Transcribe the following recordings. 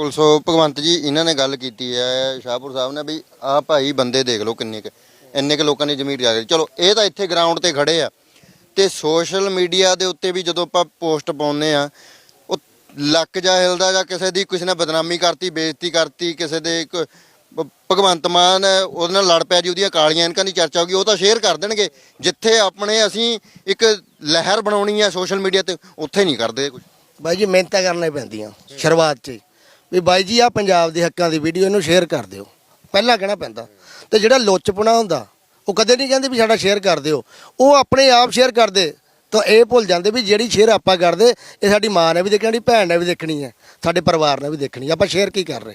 ਬਿਲਕੁਲ, ਸੋ ਭਗਵੰਤ ਜੀ, ਇਹਨਾਂ ਨੇ ਗੱਲ ਕੀਤੀ ਹੈ, ਸ਼ਾਹਪੁਰ ਸਾਹਿਬ ਨੇ ਵੀ, ਆਹ ਭਾਈ ਬੰਦੇ ਦੇਖ ਲਓ ਕਿੰਨੇ ਕੁ, ਇੰਨੇ ਕੁ ਲੋਕਾਂ ਨੇ ਜ਼ਮੀਰ ਜਾ ਚਲੋ, ਇਹ ਤਾਂ ਇੱਥੇ ਗਰਾਊਂਡ ਤੇ ਖੜੇ ਆ। ਤੇ ਸੋਸ਼ਲ ਮੀਡੀਆ ਦੇ ਉੱਤੇ ਵੀ ਜਦੋਂ ਆਪਾਂ ਪੋਸਟ ਪਾਉਂਦੇ ਆ, ਉਹ ਲੱਕ ਜਾ ਹਿਲਦਾ ਜਾਂ ਕਿਸੇ ਦੀ ਕਿਸੇ ਨੇ ਬਦਨਾਮੀ ਕਰਤੀ, ਬੇਇੱਜ਼ਤੀ ਕਰਤੀ, ਕਿਸੇ ਦੇ ਇੱਕ ਭਗਵੰਤ ਮਾਨ ਉਹਦੇ ਨਾਲ ਲੜ ਪਿਆ ਜੀ, ਉਹਦੀਆਂ ਕਾਲੀਆਂ ਇਨਕਾਂ ਦੀ ਚਰਚਾ ਹੋ ਗਈ, ਉਹ ਤਾਂ ਸ਼ੇਅਰ ਕਰ ਦੇਣਗੇ। ਜਿੱਥੇ ਆਪਣੇ ਅਸੀਂ ਇੱਕ ਲਹਿਰ ਬਣਾਉਣੀ ਹੈ ਸੋਸ਼ਲ ਮੀਡੀਆ ਤੇ, ਉੱਥੇ ਨਹੀਂ ਕਰਦੇ ਕੁਝ ਬਾਈ ਜੀ, ਮਿਹਨਤਾਂ ਕਰਨੀਆਂ ਪੈਂਦੀਆਂ, ਸ਼ੁਰੂਆਤ 'ਚ ਹੀ। ਵੀ ਬਾਈ ਜੀ ਆ ਪੰਜਾਬ ਦੇ ਹੱਕਾਂ ਦੀ ਵੀਡੀਓ ਇਹਨੂੰ ਸ਼ੇਅਰ ਕਰ ਦਿਓ। ਪਹਿਲਾਂ ਕਹਿਣਾ ਪੈਂਦਾ। ਤੇ ਜਿਹੜਾ ਲੁੱਚਪੁਣਾ ਹੁੰਦਾ, ਉਹ ਕਦੇ ਨਹੀਂ ਕਹਿੰਦੇ ਵੀ ਸਾਡਾ ਸ਼ੇਅਰ ਕਰ ਦਿਓ। ਉਹ ਆਪਣੇ ਆਪ ਸ਼ੇਅਰ ਕਰਦੇ, ਤਾਂ ਇਹ ਭੁੱਲ ਜਾਂਦੇ ਵੀ ਜਿਹੜੀ ਸ਼ੇਅਰ ਆਪਾਂ ਕਰਦੇ, ਇਹ ਸਾਡੀ ਮਾਂ ਨੇ ਵੀ ਦੇਖਣੀ, ਸਾਡੀ ਭੈਣ ਨੇ ਵੀ ਦੇਖਣੀ ਹੈ, ਸਾਡੇ ਪਰਿਵਾਰ ਨੇ ਵੀ ਦੇਖਣੀ ਆਪਾਂ ਸ਼ੇਅਰ ਕੀ ਕਰ ਰਹੇ?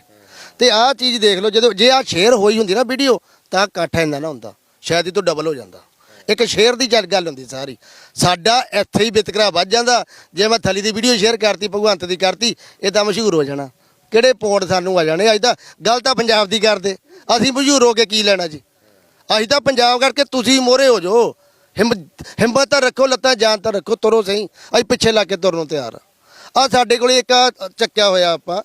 ਤੇ ਆਹ ਚੀਜ਼ ਦੇਖ ਲਓ, ਜਦੋਂ ਜੇ ਆਹ ਸ਼ੇਅਰ ਹੋਈ ਹੁੰਦੀ ਨਾ ਵੀਡੀਓ ਤਾਂ ਇਕੱਠ ਇੰਨਾ ਨਾ ਹੁੰਦਾ। ਸ਼ਾਇਦ ਇਹ ਤੋਂ ਡਬਲ ਹੋ ਜਾਂਦਾ। ਇੱਕ ਸ਼ੇਅਰ ਦੀ ਚੱਲ ਗੱਲ ਹੁੰਦੀ ਸਾਰੀ। ਸਾਡਾ ਇੱਥੇ ਹੀ ਵਿਤਕਰਾ ਵੱਜ ਜਾਂਦਾ। ਜੇ ਮੈਂ ਥਲੀ ਦੀ ਵੀਡੀਓ ਸ਼ੇਅਰ ਕਰਤੀ, ਭਗਵੰਤ ਦੀ ਕਰਤੀ, ਇਹ ਤਾਂ ਮਸ਼ਹੂਰ ਹੋ ਜਾਣਾ। ਕਿਹੜੇ ਪੌਂਡ ਸਾਨੂੰ ਆ ਜਾਣੇ? ਅੱਜ ਤਾਂ ਗੱਲ ਤਾਂ ਪੰਜਾਬ ਦੀ ਕਰਦੇ। ਅਸੀਂ ਮਸ਼ਹੂਰ ਹੋ ਕੇ ਕੀ ਲੈਣਾ ਜੀ? ਅਸੀਂ ਤਾਂ ਪੰਜਾਬ ਕਰਕੇ ਤੁਸੀਂ ਮੋਰੇ ਹੋ ਜਾਓ। ਹਿੰਮ- ਹਿੰਮਤ ਤਾਂ ਰੱਖੋ, ਲੱਤਾਂ ਜਾਨ ਤਾਂ ਰੱਖੋ, ਤੁਰੋ ਸਹੀ। ਅਸੀਂ ਪਿੱਛੇ ਲੱਗ ਕੇ ਤੁਰਨ ਨੂੰ ਤਿਆਰ ਆ। ਆਹ ਸਾਡੇ ਕੋਲ ਇੱਕ ਆਹ ਚੱਕਿਆ ਹੋਇਆ ਆਪਾਂ।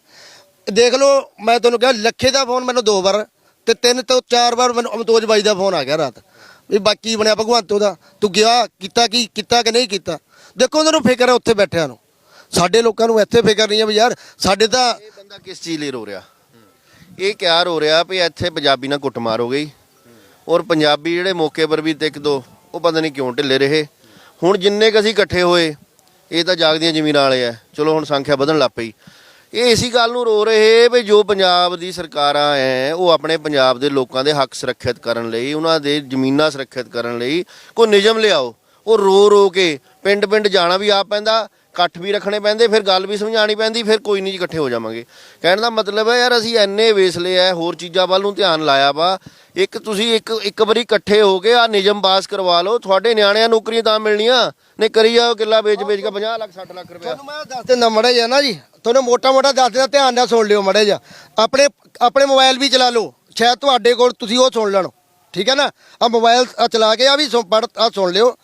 ਦੇਖ ਲਓ, ਮੈਂ ਤੁਹਾਨੂੰ ਕਿਹਾ, ਲੱਖੇ ਦਾ ਫੋਨ ਮੈਨੂੰ ਦੋ ਵਾਰ, ਤੇ ਤਿੰਨ ਤੋਂ ਚਾਰ ਵਾਰ ਮੈਨੂੰ ਅਮਤੋਜ ਬਾਈ ਦਾ ਫੋਨ ਆ ਗਿਆ ਰਾਤ। ਵੀ ਬਾਕੀ ਬਣਿਆ ਭਗਵੰਤ ਉਹਦਾ? ਤੂੰ ਗਿਆ, ਕੀਤਾ ਕੀ, ਕੀਤਾ ਕਿ ਨਹੀਂ ਕੀਤਾ? ਦੇਖੋ, ਉਹਨਾਂ ਨੂੰ ਫਿਕਰ ਹੈ ਉੱਥੇ ਬੈਠਿਆਂ ਨੂੰ। ਸਾਡੇ ਲੋਕਾਂ ਨੂੰ ਇੱਥੇ ਫਿਕਰ ਨਹੀਂ ਹੈ ਵੀ ਯਾਰ, ਸਾਡੇ ਤਾਂ ਬੰਦਾ ਕਿਸ ਚੀਜ਼ ਲਈ ਰੋ ਰਿਹਾ? ਇਹ ਕਿਆ ਰੋ ਰਿਹਾ ਵੀ ਇੱਥੇ ਪੰਜਾਬੀ ਨਾਲ ਕੁੱਟਮਾਰ ਹੋ ਗਈ। ਔਰ ਪੰਜਾਬੀ ਜਿਹੜੇ ਮੌਕੇ ਪਰ ਵੀ ਤੇ ਇੱਕ ਦੋ, ਉਹ ਪਤਾ ਨਹੀਂ ਕਿਉਂ ਢਿੱਲੇ ਰਹੇ। ਹੁਣ ਜਿੰਨੇ ਕ ਅਸੀਂ ਇਕੱਠੇ ਹੋਏ, ਇਹ ਤਾਂ ਜਾਗਦੀਆਂ ਜ਼ਮੀਨਾਂ ਵਾਲੇ ਆ। ਚਲੋ ਹੁਣ ਸੰਖਿਆ ਵਧਣ ਲੱਗ ਪਈ। ਇਹ ਇਸੀ ਗੱਲ ਨੂੰ ਰੋ ਰਹੇ ਵੀ ਜੋ ਪੰਜਾਬ ਦੀ ਸਰਕਾਰਾਂ ਐ, ਉਹ ਆਪਣੇ ਪੰਜਾਬ ਦੇ ਲੋਕਾਂ ਦੇ ਹੱਕ ਸੁਰੱਖਿਅਤ ਕਰਨ ਲਈ, ਉਹਨਾਂ ਦੇ ਜ਼ਮੀਨਾਂ ਸੁਰੱਖਿਅਤ ਕਰਨ ਲਈ ਕੋਈ ਨਿਯਮ ਲਿਆਓ। ਉਹ ਰੋ ਰੋ ਕੇ ਪਿੰਡ ਪਿੰਡ ਜਾਣਾ ਵੀ ਆ ਪੈਂਦਾ ਇਕੱਠ ਵੀ ਰੱਖਣੇ ਪੈਂਦੇ, ਫਿਰ ਗੱਲ ਵੀ ਸਮਝਾਣੀ ਪੈਂਦੀ, ਫਿਰ ਕੋਈ ਨਹੀਂ ਜੀ ਇਕੱਠੇ ਹੋ ਜਾਵਾਂਗੇ। ਕਹਿਣ ਦਾ ਮਤਲਬ ਹੈ ਯਾਰ ਅਸੀਂ ਐਨੇ ਵੇਸਲੇ ਆ, ਹੋਰ ਚੀਜ਼ਾਂ ਵੱਲ ਨੂੰ ਧਿਆਨ ਲਾਇਆ ਵਾ। ਇੱਕ ਤੁਸੀਂ ਇੱਕ ਇੱਕ ਵਾਰੀ ਇਕੱਠੇ ਹੋ ਕੇ ਆ ਨਿਯਮ ਪਾਸ ਕਰਵਾ ਲਓ, ਤੁਹਾਡੇ ਨਿਆਣਿਆਂ ਨੌਕਰੀਆਂ ਤਾਂ ਮਿਲਣੀਆਂ। ਨੇ ਕਰੀ ਜਾਓ ਕਿੱਲਾ ਵੇਚ ਵੇਚ ਕੇ 50 ਲੱਖ 60 ਲੱਖ ਰੁਪਇਆ। ਤੁਹਾਨੂੰ ਮੈਂ ਦੱਸ ਦਿੰਦਾ ਮੜਾ ਜਿਹਾ ਨਾ ਜੀ, ਤੁਹਾਨੂੰ ਮੋਟਾ ਮੋਟਾ ਦੱਸ ਦਿੰਦਾ, ਧਿਆਨ ਨਾਲ ਸੁਣ ਲਿਓ ਮੜਾ ਜਿਹਾ। ਆਪਣੇ ਆਪਣੇ ਮੋਬਾਈਲ ਵੀ ਚਲਾ ਲਓ, ਸ਼ਾਇਦ ਤੁਹਾਡੇ ਕੋਲ ਤੁਸੀਂ ਉਹ ਸੁਣ ਲੈਣ। ਠੀਕ ਹੈ ਨਾ? ਆ ਮੋਬਾਈਲ ਆਹ ਚਲਾ ਕੇ ਆ ਵੀ ਸੁਣ, ਪੜ੍ਹ ਆ ਸੁਣ ਲਿਓ।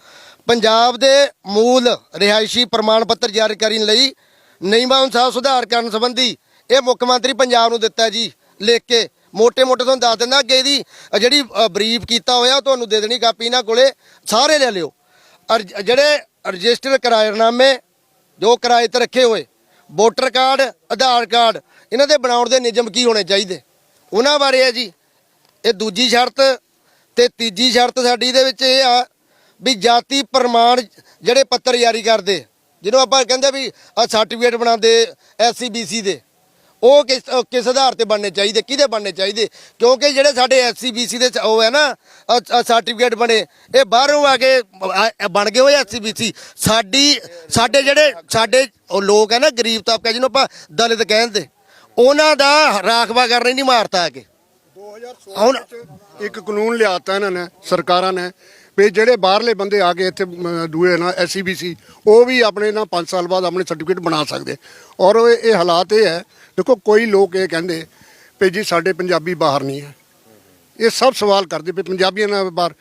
ਪੰਜਾਬ ਦੇ ਮੂਲ ਰਿਹਾਇਸ਼ੀ ਪ੍ਰਮਾਣ ਪੱਤਰ ਜਾਰੀ ਕਰਨ ਲਈ ਨਿਯਮਾਂ ਅਨੁਸਾਰ ਸੁਧਾਰ ਕਰਨ ਸੰਬੰਧੀ ਇਹ ਮੁੱਖ ਮੰਤਰੀ ਪੰਜਾਬ ਨੂੰ ਦਿੱਤਾ ਜੀ, ਲਿਖ ਕੇ। ਮੋਟੇ ਮੋਟੇ ਤੁਹਾਨੂੰ ਦੱਸ ਦਿੰਦਾ ਅੱਗੇ ਇਹਦੀ ਜਿਹੜੀ ਬਰੀਫ ਕੀਤਾ ਹੋਇਆ ਤੁਹਾਨੂੰ ਦੇ ਦੇਣੀ ਕਾਪੀ ਇਹਨਾਂ ਕੋਲੇ, ਸਾਰੇ ਲੈ ਲਿਓ। ਔਰ ਜਿਹੜੇ ਰਜਿਸਟਰ ਕਿਰਾਏਨਾਮੇ, ਜੋ ਕਿਰਾਏ ਤੇ ਰੱਖੇ ਹੋਏ, ਵੋਟਰ ਕਾਰਡ, ਆਧਾਰ ਕਾਰਡ, ਇਹਨਾਂ ਦੇ ਬਣਾਉਣ ਦੇ ਨਿਯਮ ਕੀ ਹੋਣੇ ਚਾਹੀਦੇ? ਉਹਨਾਂ ਬਾਰੇ ਹੈ ਜੀ। ਇਹ ਦੂਜੀ ਸ਼ਰਤ ਤੇ ਤੀਜੀ ਸ਼ਰਤ ਸਾਡੀ ਦੇ ਵਿੱਚ ਇਹ ਆ ਵੀ ਜਾਤੀ ਪ੍ਰਮਾਣ ਜਿਹੜੇ ਪੱਤਰ ਜਾਰੀ ਕਰਦੇ, ਜਿਹਨੂੰ ਆਪਾਂ ਕਹਿੰਦੇ ਵੀ ਸਰਟੀਫਿਕੇਟ ਬਣਾਉਂਦੇ ਐਸਸੀਬੀਸੀ ਦੇ, ਉਹ ਕਿਸ ਉਹ ਕਿਸ ਆਧਾਰ ਤੇ ਬਣਨੇ ਚਾਹੀਦੇ, ਕਿਹਦੇ ਬਣਨੇ ਚਾਹੀਦੇ? ਕਿਉਂਕਿ ਜਿਹੜੇ ਸਾਡੇ ਐਸਸੀਬੀਸੀ ਦੇ ਉਹ ਹੈ ਨਾ ਸਰਟੀਫਿਕੇਟ ਬਣੇ, ਇਹ ਬਾਹਰੋਂ ਆ ਕੇ ਬਣ ਗਏ ਹੋਏ ਐਸਸੀਬੀਸੀ ਸਾਡੀ, ਸਾਡੇ ਜਿਹੜੇ, ਸਾਡੇ ਉਹ ਲੋਕ ਹੈ ਨਾ, ਗਰੀਬ ਤਬਕਾ ਜਿਹਨੂੰ ਆਪਾਂ ਦਲਿਤ ਕਹਿੰਦੇ, ਉਹਨਾਂ ਦਾ ਰਾਖਵਾ ਕਰਨੀ ਨਹੀਂ ਮਾਰਤਾ ਆ ਕੇ। ਹੁਣ ਇੱਕ ਕਾਨੂੰਨ ਲਿਆਤਾ ਇਹਨਾਂ ਨੇ, ਸਰਕਾਰਾਂ ਨੇ, ਵੀ ਜਿਹੜੇ ਬਾਹਰਲੇ ਬੰਦੇ ਆ ਕੇ ਇੱਥੇ ਦੂਏ ਨਾ ਐਸਸੀਬੀਸੀ ਉਹ ਵੀ ਆਪਣੇ ਨਾ 5 ਸਾਲ ਬਾਅਦ ਆਪਣੇ ਸਰਟੀਫਿਕੇਟ ਬਣਾ ਸਕਦੇ। ਔਰ ਇਹ ਇਹ ਹਾਲਾਤ ਇਹ ਹੈ, ਦੇਖੋ ਕੋਈ ਲੋਕ ਇਹ ਕਹਿੰਦੇ ਵੀ ਜੀ ਸਾਡੇ ਪੰਜਾਬੀ ਬਾਹਰ ਨਹੀਂ ਹੈ। ਇਹ ਸਭ ਸਵਾਲ ਕਰਦੇ ਵੀ ਪੰਜਾਬੀਆਂ ਨਾਲ ਬਾਹਰ,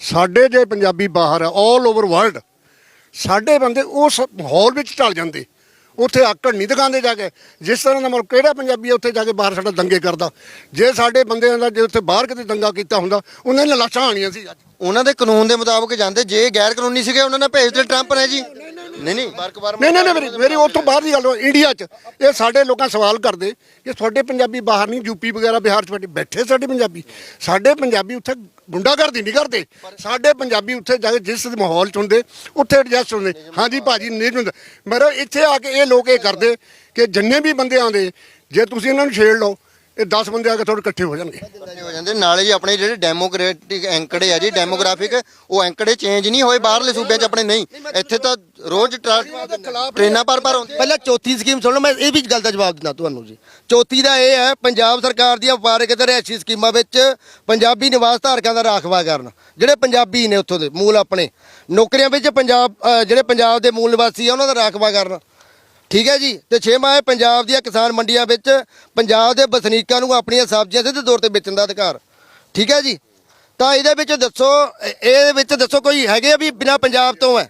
ਸਾਡੇ ਜੇ ਪੰਜਾਬੀ ਬਾਹਰ ਹੈ 올 ਓਵਰ ਵਰਲਡ ਸਾਡੇ ਬੰਦੇ ਉਸ ਮਾਹੌਲ ਵਿੱਚ ਢਲ ਜਾਂਦੇ। ਉੱਥੇ ਆਕੜ ਨਹੀਂ ਦਿਖਾਉਂਦੇ ਜਾ ਕੇ। ਜਿਸ ਤਰ੍ਹਾਂ ਦਾ ਮਤਲਬ ਕਿਹੜਾ ਪੰਜਾਬੀ ਉੱਥੇ ਜਾ ਕੇ ਬਾਹਰ ਸਾਡਾ ਦੰਗੇ ਕਰਦਾ। ਜੇ ਸਾਡੇ ਬੰਦਿਆਂ ਦਾ, ਜੇ ਉੱਥੇ ਬਾਹਰ ਕਿਤੇ ਦੰਗਾ ਕੀਤਾ ਹੁੰਦਾ, ਉਹਨਾਂ ਨੇ ਲਾਸ਼ਾਂ ਆਣੀਆਂ ਸੀ ਅੱਜ। ਉਹਨਾਂ ਦੇ ਕਾਨੂੰਨ ਦੇ ਮੁਤਾਬਕ ਜਾਂਦੇ, ਜੇ ਗੈਰ ਕਾਨੂੰਨੀ ਸੀਗੇ, ਉਹਨਾਂ ਨੇ ਭੇਜ ਤੇ ਟਰੰਪ ਨੇ ਜੀ। ਨਹੀਂ ਨਹੀਂ। ਨਹੀਂ ਨਹੀਂ ਨਹੀਂ ਮੇਰੀ ਮੇਰੀ ਉੱਥੋਂ ਬਾਹਰ ਦੀ ਗੱਲ ਹੋ ਇੰਡੀਆ 'ਚ। ਇਹ ਸਾਡੇ ਲੋਕਾਂ ਸਵਾਲ ਕਰਦੇ ਕਿ ਤੁਹਾਡੇ ਪੰਜਾਬੀ ਬਾਹਰ ਨਹੀਂ ਯੂਪੀ ਵਗੈਰਾ ਬਿਹਾਰ 'ਚ ਬੈਠੇ ਬੈਠੇ ਸਾਡੇ ਪੰਜਾਬੀ। ਸਾਡੇ ਪੰਜਾਬੀ ਉੱਥੇ ਗੁੰਡਾਗਰਦੀ ਨਹੀਂ ਕਰਦੇ। ਸਾਡੇ ਪੰਜਾਬੀ ਉੱਥੇ ਜਾ ਕੇ ਜਿਸ ਮਾਹੌਲ 'ਚ ਹੁੰਦੇ ਉੱਥੇ ਐਡਜਸਟ ਹੁੰਦੇ। ਹਾਂਜੀ ਭਾਜੀ ਨਹੀਂ ਹੁੰਦਾ। ਮੇਰਾ ਇੱਥੇ ਆ ਕੇ ਇਹ ਲੋਕ ਇਹ ਕਰਦੇ ਕਿ ਜਿੰਨੇ ਵੀ ਬੰਦੇ ਆਉਂਦੇ ਜੇ ਤੁਸੀਂ ਇਹਨਾਂ ਨੂੰ ਛੇੜ ਲਓ ਇਹ 10 ਬੰਦੇ ਆ ਕੇ ਤੁਹਾਡੇ ਇਕੱਠੇ ਹੋ ਜਾਣਗੇ। ਹੋ ਜਾਂਦੇ ਨਾਲੇ ਜੀ ਆਪਣੇ ਜਿਹੜੇ ਡੈਮੋਕ੍ਰੈਟਿਕ ਐਂਕੜੇ ਆ ਜੀ ਡੈਮੋਗ੍ਰਾਫਿਕ ਉਹ ਐਂਕੜੇ ਚੇਂਜ ਨਹੀਂ ਹੋਏ ਬਾਹਰਲੇ ਸੂਬਿਆਂ 'ਚ ਆਪਣੇ ਨਹੀਂ। ਇੱਥੇ ਤਾਂ ਰੋਜ਼ ਟਰਾ- ਟ੍ਰੇਨਾਂ ਪਰ ਪਰ ਹੁੰਦੀਆਂ ਪਹਿਲਾਂ ਚੌਥੀ ਸਕੀਮ ਸੁਣ ਲਓ ਮੈਂ ਇਹ ਵੀ ਗੱਲ ਦਾ ਜਵਾਬ ਦਿੰਦਾ ਤੁਹਾਨੂੰ ਜੀ। ਚੌਥੀ ਦਾ ਇਹ ਹੈ ਪੰਜਾਬ ਸਰਕਾਰ ਦੀਆਂ ਵਪਾਰਕ ਤੇ ਰਿਹਾਇਸ਼ੀ ਸਕੀਮਾਂ ਵਿੱਚ ਪੰਜਾਬੀ ਨਿਵਾਸ ਧਾਰਕਾਂ ਦਾ ਰਾਖਵਾ ਕਰਨ। ਜਿਹੜੇ ਪੰਜਾਬੀ ਨੇ ਉੱਥੋਂ ਦੇ ਮੂਲ ਆਪਣੇ। ਨੌਕਰੀਆਂ ਵਿੱਚ ਪੰਜਾਬ ਅ, ਜਿਹੜੇ ਪੰਜਾਬ ਦੇ ਮੂਲ ਨਿਵਾਸੀ ਆ ਉਹਨਾਂ ਦਾ ਰਾਖਵਾ ਕਰਨ। ਠੀਕ ਹੈ ਜੀ ਤੇ ਛੇਵਾਂ ਹੈ ਪੰਜਾਬ ਦੀਆਂ ਕਿਸਾਨ ਮੰਡੀਆਂ ਵਿੱਚ ਪੰਜਾਬ ਦੇ ਵਸਨੀਕਾਂ ਨੂੰ ਆਪਣੀਆਂ ਸਬਜ਼ੀਆਂ ਸਿੱਧੇ ਤੌਰ ਤੇ ਵੇਚਣ ਦਾ ਅਧਿਕਾਰ। ਠੀਕ ਹੈ ਜੀ ਤਾਂ ਇਹਦੇ ਵਿੱਚ ਦੱਸੋ ਇਹ- ਇਹਦੇ ਵਿੱਚ ਦੱਸੋ ਕੋਈ ਹੈਗੇ ਆ ਵੀ ਬਿਨਾ ਪੰਜਾਬ ਤੋਂ ਹੈ?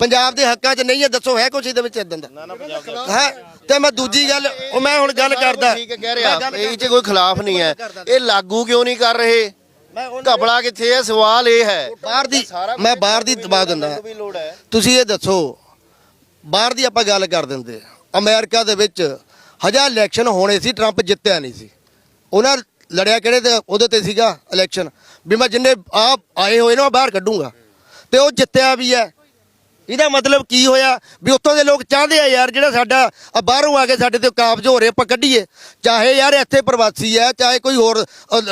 ਪੰਜਾਬ ਦੇ ਹੱਕਾਂ 'ਚ ਨਹੀਂ ਹੈ ਦੱਸੋ ਹੈ ਕੁਛ ਇਹਦੇ ਵਿੱਚ ਇਦਾਂ ਦਾ? ਹੈ? ਤੇ ਮੈਂ ਦੂਜੀ ਗੱਲ ਉਹ ਮੈਂ ਹੁਣ ਗੱਲ ਕਰਦਾ। ਠੀਕ ਕਹਿ ਰਿਹਾ ਇਹ 'ਚ ਕੋਈ ਖਿਲਾਫ ਨਹੀਂ ਹੈ। ਇਹ ਲਾਗੂ ਕਿਉਂ ਨਹੀਂ ਕਰ ਰਹੇ? ਘਪਲਾ ਕਿੱਥੇ ਹੈ? ਸਵਾਲ ਇਹ ਹੈ। ਬਾਹਰ ਦੀ ਮੈਂ ਬਾਹਰ ਦੀ ਦਬਾ ਦਿੰਦਾ। ਤੁਸੀਂ ਇਹ ਦੱਸੋ ਬਾਹਰ ਦੀ ਆਪਾਂ ਗੱਲ ਕਰ ਦਿੰਦੇ ਅਮਰੀਕਾ ਦੇ ਵਿੱਚ ਹਜ਼ਾਰ ਇਲੈਕਸ਼ਨ ਹੋਣੇ ਸੀ ਟਰੰਪ ਜਿੱਤਿਆ ਨਹੀਂ ਸੀ। ਉਹਨਾਂ ਲੜਿਆ ਕਿਹੜੇ ਤੇ? ਉਹਦੇ ਤੇ ਸੀਗਾ ਇਲੈਕਸ਼ਨ ਵੀ ਮੈਂ ਜਿੰਨੇ ਆਪ ਆਏ ਹੋਏ ਨੇ, ਮੈਂ ਬਾਹਰ ਕੱਢੂੰਗਾ। ਤੇ ਉਹ ਜਿੱਤਿਆ ਵੀ ਹੈ। ਇਹਦਾ ਮਤਲਬ ਕੀ ਹੋਇਆ? ਵੀ ਉੱਥੋਂ ਦੇ ਲੋਕ ਚਾਹੁੰਦੇ ਆ ਯਾਰ, ਜਿਹੜਾ ਸਾਡਾ ਆ ਬਾਹਰੋਂ ਆ ਕੇ ਸਾਡੇ ਤੇ ਕਾਬਜ ਹੋ ਰਹੇ, ਆਪਾਂ ਕੱਢੀਏ। ਚਾਹੇ ਯਾਰ ਇੱਥੇ ਪ੍ਰਵਾਸੀ ਹੈ, ਚਾਹੇ ਕੋਈ ਹੋਰ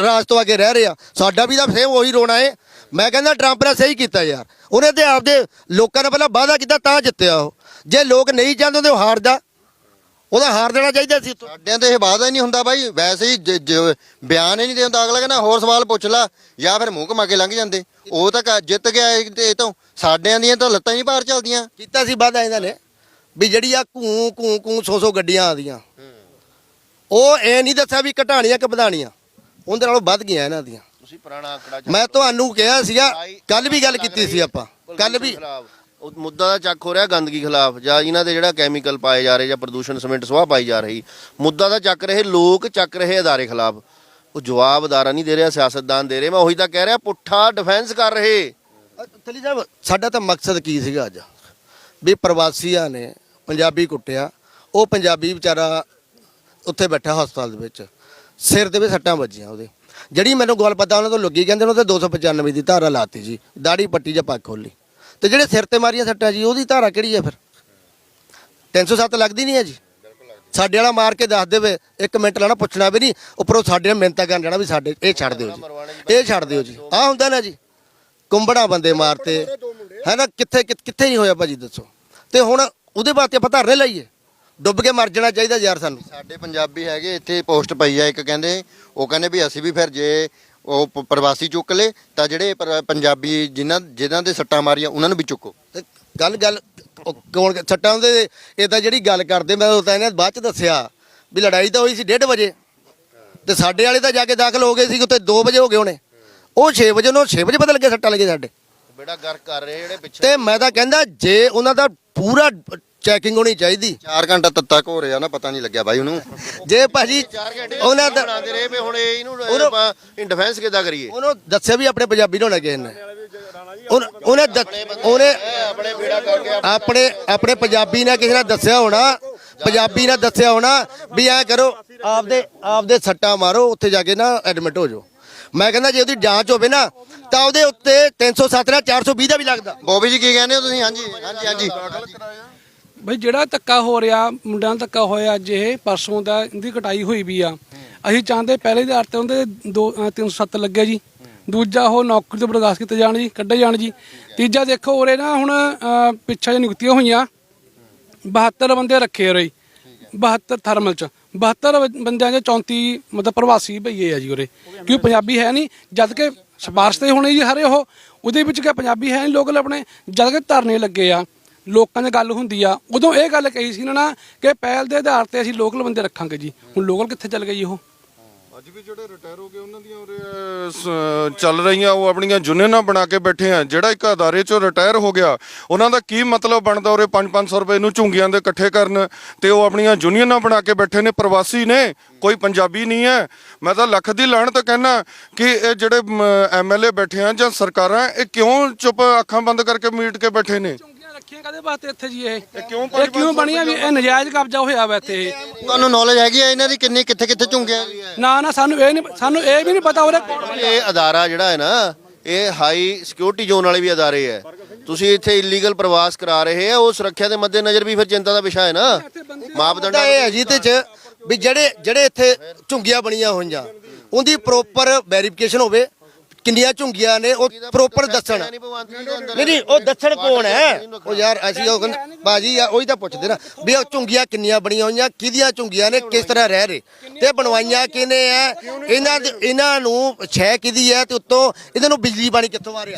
ਰਾਜ ਤੋਂ ਆ ਕੇ ਰਹਿ ਰਿਹਾ। ਸਾਡਾ ਵੀ ਤਾਂ ਸੇਮ ਉਹੀ ਰੋਣਾ ਹੈ ਮੈਂ ਕਹਿੰਦਾ ਟਰੰਪ ਨੇ ਸਹੀ ਕੀਤਾ ਯਾਰ। ਉਹਨੇ ਤੇ ਆਪਦੇ ਲੋਕਾਂ ਨੇ ਪਹਿਲਾਂ ਵਾਅਦਾ ਕੀਤਾ, ਤਾਂ ਜਿੱਤਿਆ ਉਹ। ਜੇ ਲੋਕ ਨਹੀਂ ਚਾਹੁੰਦੇ ਤੇ ਉਹ ਹਾਰਦਾ ਉਹਦਾ ਹਾਰ ਦੇਣਾ ਚਾਹੀਦਾ ਸੀ ਉੱਥੋਂ। ਸਾਡਿਆਂ ਤੇ ਇਹ ਵਾਅਦਾ ਹੀ ਨਹੀਂ ਹੁੰਦਾ ਬਾਈ। ਵੈਸੇ ਹੀ ਜ- ਜ- ਬਿਆਨ ਹੀ ਨਹੀਂ ਦਿੰਦਾ ਅਗਲਾ ਕਹਿੰਦਾ ਹੋਰ ਸਵਾਲ ਪੁੱਛ ਲਾ ਜਾਂ ਫਿਰ ਮੂੰਹ ਘਮਾ ਕੇ ਲੰਘ ਜਾਂਦੇ। ਉਹ ਤਾਂ ਕ- ਜਿੱਤ ਗਿਆ ਇਹ ਤੇ ਇਹ ਤੋਂ। ਸਾਡਿਆਂ ਦੀਆਂ ਤਾਂ ਲੱਤਾਂ ਹੀ ਨਹੀਂ ਬਾਹਰ ਚੱਲਦੀਆਂ। ਕੀਤਾ ਸੀ ਵਾਅਦਾ ਇਹਨਾਂ ਨੇ ਵੀ ਜਿਹੜੀ ਆ ਕੂੰ ਕੂੰ ਕੂੰ ਸੌ ਸੌ ਗੱਡੀਆਂ ਆਦੀਆਂ ਉਹ ਇਹ ਨਹੀਂ ਦੱਸਿਆ ਵੀ ਘਟਾਣੀਆਂ ਕਿ ਵਧਾਣੀਆਂ ਉਹਦੇ ਨਾਲੋਂ ਵੱਧ ਗਈਆਂ ਇਹਨਾਂ ਦੀਆਂ। ਤੁਸੀਂ ਪੁਰਾਣਾ ਆંકੜਾ ਮੈਂ ਤੁਹਾਨੂੰ ਕਿਹਾ ਸੀਗਾ ਕੱਲ ਵੀ ਗੱਲ ਕੀਤੀ ਸੀ ਆਪਾਂ। ਕੱਲ ਵੀ ਉਹ ਮੁੱਦਾ ਦਾ ਚੱਕ ਹੋ ਰਿਹਾ ਗੰਦਗੀ ਖਿਲਾਫ, ਜਾਂ ਇਹਨਾਂ ਦੇ ਜਿਹੜਾ ਕੈਮੀਕਲ ਪਾਏ ਜਾ ਰਹੇ, ਜਾਂ ਪ੍ਰਦੂਸ਼ਣ ਸਮਿੰਟ ਸਵਾਹ ਪਾਈ ਜਾ ਰਹੀ। ਮੁੱਦਾ ਦਾ ਚੱਕ ਰਹੇ ਲੋਕ, ਚੱਕ ਰਹੇ ਅਦਾਰੇ ਖਿਲਾਫ। ਉਹ ਜਵਾਬ ਅਦਾਰਾ ਨਹੀਂ ਦੇ ਰਿਹਾ, ਸਿਆਸਤਦਾਨ ਦੇ ਰਹੇ। ਮੈਂ ਉਹੀ ਤਾਂ ਕਹਿ ਰਿਹਾ, ਪੁੱਠਾ ਡਿਫੈਂਸ ਕਰ ਰਹੇ। ਥਲੀ ਸਾਹਿਬ, ਸਾਡਾ ਤਾਂ ਮਕਸਦ ਕੀ ਸੀਗਾ ਅੱਜ? ਵੀ ਪ੍ਰਵਾਸੀਆਂ ਨੇ ਪੰਜਾਬੀ ਕੁੱਟਿਆ, ਉਹ ਪੰਜਾਬੀ ਵਿਚਾਰਾ ਉੱਥੇ ਬੈਠਾ ਹਸਪਤਾਲ ਦੇ ਵਿੱਚ। ਸਿਰ ਦੇ ਵਿੱਚ ਸੱਟਾਂ ਵੱਜੀਆਂ ਉਹਦੇ। ਜਿਹੜੀ ਮੈਨੂੰ ਗੱਲ ਪਤਾ, ਉਹਨਾਂ ਤੋਂ ਲੱਗੀ ਕਹਿੰਦੇ ਉਹਨਾਂ ਤੇ 295 ਦੀ ਧਾਰਾ ਲਾਤੀ ਜੀ। ਦਾੜੀ ਪੱਟੀ ਜਾਂ ਪੱਕ ਖੋਲੀ ਤੇ ਜਿਹੜੇ ਸਿਰ ਤੇ ਮਾਰੀਆਂ ਸੱਟਾਂ ਜੀ, ਉਹਦੀ ਧਾਰਾ ਕਿਹੜੀ ਹੈ ਫਿਰ? 307 ਲੱਗਦੀ ਨਹੀਂ ਹੈ ਜੀ? ਸਾਡੇ ਵਾਲਾ ਮਾਰ ਕੇ ਦੱਸ ਦੇਵੇ, ਇੱਕ ਮਿੰਟ ਲੈਣਾ, ਪੁੱਛਣਾ ਵੀ ਨਹੀਂ, ਉੱਪਰੋਂ ਸਾਡੇ ਨਾਲ ਮਿਹਨਤਾਂ ਕਰਨ ਜਾਣਾ ਵੀ ਸਾਡੇ, ਇਹ ਛੱਡ ਦਿਓ ਜੀ। ਇਹ ਛੱਡ ਦਿਓ ਜੀ। ਆਹ ਹੁੰਦਾ ਨਾ ਜੀ, ਕੁੰਬੜਾ ਬੰਦੇ ਮਾਰਤੇ। ਹੈ ਨਾ, ਕਿੱਥੇ ਕਿੱਥੇ ਕਿੱਥੇ ਨਹੀਂ ਹੋਇਆ ਭਾਜੀ, ਦੱਸੋ। ਤੇ ਹੁਣ ਉਹਦੇ ਵਾਸਤੇ ਆਪਾਂ ਧਰਨੇ ਲਾਈਏ। ਡੁੱਬ ਕੇ ਮਰ ਜਾਣਾ ਚਾਹੀਦਾ ਯਾਰ ਸਾਨੂੰ। ਸਾਡੇ ਪੰਜਾਬੀ ਹੈਗੇ, ਇੱਥੇ ਪੋਸਟ ਪਈ ਆ, ਇੱਕ ਕਹਿੰਦੇ, ਉਹ ਕਹਿੰਦੇ ਵੀ ਅਸੀਂ ਵੀ ਫਿਰ ਜੇ ਉਹ ਪ- ਪ੍ਰਵਾਸੀ ਚੁੱਕ ਲੇ ਤਾਂ ਜਿਹੜੇ ਪਰ- ਪੰਜਾਬੀ ਜਿਨ੍ਹਾਂ ਜਿਨ੍ਹਾਂ ਦੇ ਸੱਟਾਂ ਮਾਰੀਆਂ ਉਹਨਾਂ ਨੂੰ ਵੀ ਚੁੱਕੋ। ਤੇ ਗੱਲ ਗੱਲ ਉਹ ਕੌਣ ਛੱਟਾਂ ਦੇ ਇਹ ਤਾਂ ਜਿਹੜੀ ਗੱਲ ਕਰਦੇ ਮੈਂ ਉਹ ਤਾਂ ਇਹਨੇ ਬਾਅਦ ਚ ਦੱਸਿਆ ਵੀ ਲੜਾਈ ਤਾਂ ਹੋਈ ਸੀ 1:30 ਵਜੇ। ਤੇ ਸਾਡੇ ਵਾਲੇ ਤਾਂ ਜਾ ਕੇ ਦਾਖਲ ਹੋ ਗਏ ਸੀ ਉੱਤੇ 2 ਵਜੇ ਹੋ ਗਏ ਹੋਣੇ। ਉਹ 6 ਵਜੇ ਨੂੰ 6 ਵਜੇ ਬਦਲ ਕੇ ਸੱਟਾਂ ਲੱਗੇ ਸਾਡੇ। ਬੇੜਾ ਗਰਕ ਕਰ ਰਹੇ ਜਿਹੜੇ ਪਿੱਛੇ। ਤੇ ਮੈਂ ਤਾਂ ਕਹਿੰਦਾ ਜੇ ਉਹਨਾਂ ਦਾ ਪੂਰਾ ਚੈਕਿੰਗ ਹੋਣੀ ਚਾਹੀਦੀ। 4 ਘੰਟਾ ਤੱਤਾ ਘੋ ਰਿਹਾ ਨਾ ਪਤਾ ਨਹੀਂ ਲੱਗਿਆ ਬਾਈ ਉਹਨੂੰ। ਜੇ ਭਾਜੀ ਉਹਨਾਂ ਦਾ ਬਣਾਉਂਦੇ ਰਹੇ ਵੀ ਹੁਣ ਇਹ ਇਹਨੂੰ ਆਪਾਂ ਡਿਫੈਂਸ ਕਿੱਦਾਂ ਕਰੀਏ? ਉਹਨੂੰ ਦੱਸਿਆ ਵੀ ਆਪਣੇ ਪੰਜਾਬੀ ਨੂੰ ਕਿਸੇ ਨੇ ਉਹਨ- ਉਹਨੇ ਆਪਣੇ ਆਪਣੇ ਪੰਜਾਬੀ ਨੇ ਕਿਸੇ ਨੇ ਦੱਸਿਆ ਹੋਣਾ ਪੰਜਾਬੀ ਨੇ ਦੱਸਿਆ ਹੋਣਾ ਵੀ ਐ ਕਰੋ ਆਪਦੇ ਆਪਦੇ ਸੱਟਾਂ ਮਾਰੋ ਉੱਥੇ ਜਾ ਕੇ ਨਾ ਐਡਮਿਟ ਹੋ ਜਾਓ। ਮੈਂ ਕਹਿੰਦਾ ਜੇ ਉਹਦੀ ਜਾਂਚ ਹੋਵੇ ਨਾ ਤਾਂ ਉਹਦੇ ਉੱਤੇ 307 ਨਾਲ 420 ਦਾ ਵੀ ਲੱਗਦਾ। ਬੋਬੀ ਜੀ ਕੀ ਕਹਿੰਦੇ ਹੋ ਤੁਸੀਂ? ਹਾਂਜੀ ਹਾਂਜੀ ਹਾਂਜੀ। ਬਈ ਜਿਹੜਾ ਧੱਕਾ ਹੋ ਰਿਹਾ ਮੁੰਡਿਆਂ ਦਾ ਧੱਕਾ ਹੋਇਆ ਅੱਜ ਇਹ ਪਰਸੋਂ ਦਾ ਇਹਦੀ ਕਟਾਈ ਹੋਈ ਵੀ ਆ। ਅਸੀਂ ਚਾਹੁੰਦੇ ਪਹਿਲੇ ਦੇ ਤੇ ਉਹਦੇ ਦੋ ਅ, 307 ਲੱਗੇ ਜੀ। ਦੂਜਾ ਉਹ ਨੌਕਰੀ ਤੋਂ ਬਰਦਾਸ਼ਤ ਕੀਤੇ ਜਾਣ ਜੀ ਕੱਢੇ ਜਾਣ ਜੀ। ਤੀਜਾ ਦੇਖੋ ਉਰੇ ਨਾ ਹੁਣ ਪਿੱਛਾ ਪਿੱਛੇ ਜੇ ਨਿਯੁਕਤੀਆਂ ਹੋਈਆਂ। 72 ਬੰਦੇ ਰੱਖੇ ਉਰੇ 72 ਥਰਮਲ ਚ। 72 ਬੰ- ਬੰਦਿਆਂ ਦੇ 34 ਮਤਲਬ ਪ੍ਰਵਾਸੀ ਭਈਏ ਆ ਜੀ ਉਰੇ। ਕਿਉਂ ਪੰਜਾਬੀ ਹੈ ਨਹੀਂ? ਜਦ ਕਿ ਸਿਫਾਰਸ਼ ਤੇ ਹੋਣੇ ਜੀ ਹਰੇ ਉਹ। ਉਹਦੇ ਵਿੱਚ ਕਿ ਪੰਜਾਬੀ ਹੈ ਨਹੀਂ ਲੋਕਲ ਆਪਣੇ? ਜਦ ਕਿ ਧਰਨੇ ਲੱਗੇ ਆ। ਲੋਕਾਂ ਦੀ ਗੱਲ ਹੁੰਦੀ ਆ ਉਦੋਂ ਇਹ ਗੱਲ ਕਹੀ ਸੀ ਇਹਨਾਂ ਨੇ ਕਿ ਪਹਿਲ ਦੇ ਆਧਾਰ ਤੇ ਅਸੀਂ ਲੋਕਲ ਬੰਦੇ ਰੱਖਾਂਗੇ ਜੀ। ਹੁਣ ਲੋਕਲ ਕਿੱਥੇ ਚੱਲ ਗਏ ਉਹ? ਅੱਜ ਵੀ ਜਿਹੜੇ ਰਿਟਾਇਰ ਹੋ ਗਏ ਉਹਨਾਂ ਦੀਆਂ ਉਰੇ ਅਹ, ਸ- ਚੱਲ ਰਹੀਆਂ ਉਹ ਆਪਣੀਆਂ ਯੂਨੀਅਨਾਂ ਬਣਾ ਕੇ ਬੈਠੇ ਆ। ਜਿਹੜਾ ਇੱਕ ਅਦਾਰੇ ਚੋਂ ਰਿਟਾਇਰ ਹੋ ਗਿਆ ਉਹਨਾਂ ਦਾ ਕੀ ਮਤਲਬ ਬਣਦਾ ਉਰੇ 5-500 ਰੁਪਏ ਨੂੰ ਝੁੰਗੀਆਂ ਦੇ ਇਕੱਠੇ ਕਰਨ? ਤੇ ਉਹ ਆਪਣੀਆਂ ਯੂਨੀਅਨਾਂ ਬਣਾ ਕੇ ਬੈਠੇ ਨੇ ਪ੍ਰਵਾਸੀ ਨੇ ਕੋਈ ਪੰਜਾਬੀ ਨਹੀਂ ਹੈ। ਮੈਂ ਤਾਂ ਲੱਖ ਦੀ ਲਾਹਣਤ ਕਹਿਣਾ ਕਿ ਇਹ ਜਿਹੜੇ ਐਮਐਲਏ ਬੈਠੇ ਆ ਜਾਂ ਸਰਕਾਰਾਂ ਇਹ ਕਿਉਂ ਚੁੱਪ ਅੱਖਾਂ ਬੰਦ ਕਰਕੇ ਮੀਟ ਕੇ ਬੈਠੇ ਨੇ? ਰੱਖੀਆਂ ਕਦੇ ਵਾਸਤੇ ਇੱਥੇ ਜੀ ਇਹ? ਕਿਉਂ ਇਹ ਕਿਉਂ ਬਣੀਆਂ ਵੀ? ਇਹ ਨਜਾਇਜ਼ ਕਬਜ਼ਾ ਹੋਇਆ ਵਾ ਇੱਥੇ ਇਹ। ਤੁਹਾਨੂੰ ਨੌਲੇਜ ਹੈਗੀ ਆ ਇਹਨਾਂ ਦੀ ਕਿੰਨੀ ਕਿੱਥੇ ਕਿੱਥੇ ਝੁੰਗਿਆ ਨਾ ਨਾ ਸਾਨੂੰ ਇਹ ਨਹੀਂ ਸਾਨੂੰ ਇਹ ਵੀ ਨਹੀਂ ਪਤਾ ਉਹਦੇ ਕੌਣ ਇਹ ਅਦਾਰਾ ਜਿਹੜਾ ਹੈ ਨਾ ਇਹ ਹਾਈ ਸਿਕਿਉਰਿਟੀ ਜ਼ੋਨ ਵਾਲੇ ਵੀ ਅਦਾਰੇ ਹੈ। ਤੁਸੀਂ ਇੱਥੇ ਇਲੀਗਲ ਪ੍ਰਵਾਸ ਕਰਾ ਰਹੇ ਆ ਉਹ ਸੁਰੱਖਿਆ ਦੇ ਮੱਦੇ ਨਜ਼ਰ ਵੀ ਫਿਰ ਚਿੰਤਾ ਦਾ ਵਿਸ਼ਾ ਹੈ ਨਾ। ਮਾਪਦੰਡ ਇਹ ਹੈ ਜੀ ਤੇ ਚ ਵੀ ਜਿਹੜੇ ਜਿਹੜੇ ਇੱਥੇ ਝੁੰਗੀਆਂ ਬਣੀਆਂ ਹੋਈਆਂ ਉਹਦੀ ਪ੍ਰੋਪਰ ਵੈਰੀਫਿਕੇਸ਼ਨ ਹੋਵੇ ਕਿੰਨੀਆਂ ਝੁੰਗੀਆਂ ਨੇ ਉਹ ਪ੍ਰੋਪਰ ਦੱਸਣ। ਨਹੀਂ ਨਹੀਂ ਉਹ ਦੱਸਣ ਕੌਣ ਹੈ? ਉਹ ਯਾਰ ਅਸੀਂ ਉਹ ਕਹਿੰਦੇ ਬਾਜੀ ਆ ਉਹੀ ਤਾਂ ਪੁੱਛਦੇ ਨਾ ਵੀ ਉਹ ਝੁੰਗੀਆਂ ਕਿੰਨੀਆਂ ਬਣੀਆਂ ਹੋਈਆਂ ਕਿਹਦੀਆਂ ਝੁੰਗੀਆਂ ਨੇ ਕਿਸ ਤਰ੍ਹਾਂ ਰਹਿ ਰਹੇ? ਤੇ ਬਣਵਾਈਆਂ ਕਿਹਨੇ ਆ? ਇਹਨਾਂ ਦੇ- ਇਹਨਾਂ ਨੂੰ ਛੈ ਕਿਹਦੀ ਹੈ ਤੇ ਉੱਤੋਂ ਇਹਨਾਂ ਨੂੰ ਬਿਜਲੀ ਪਾਣੀ ਕਿੱਥੋਂ ਆ ਰਿਹਾ?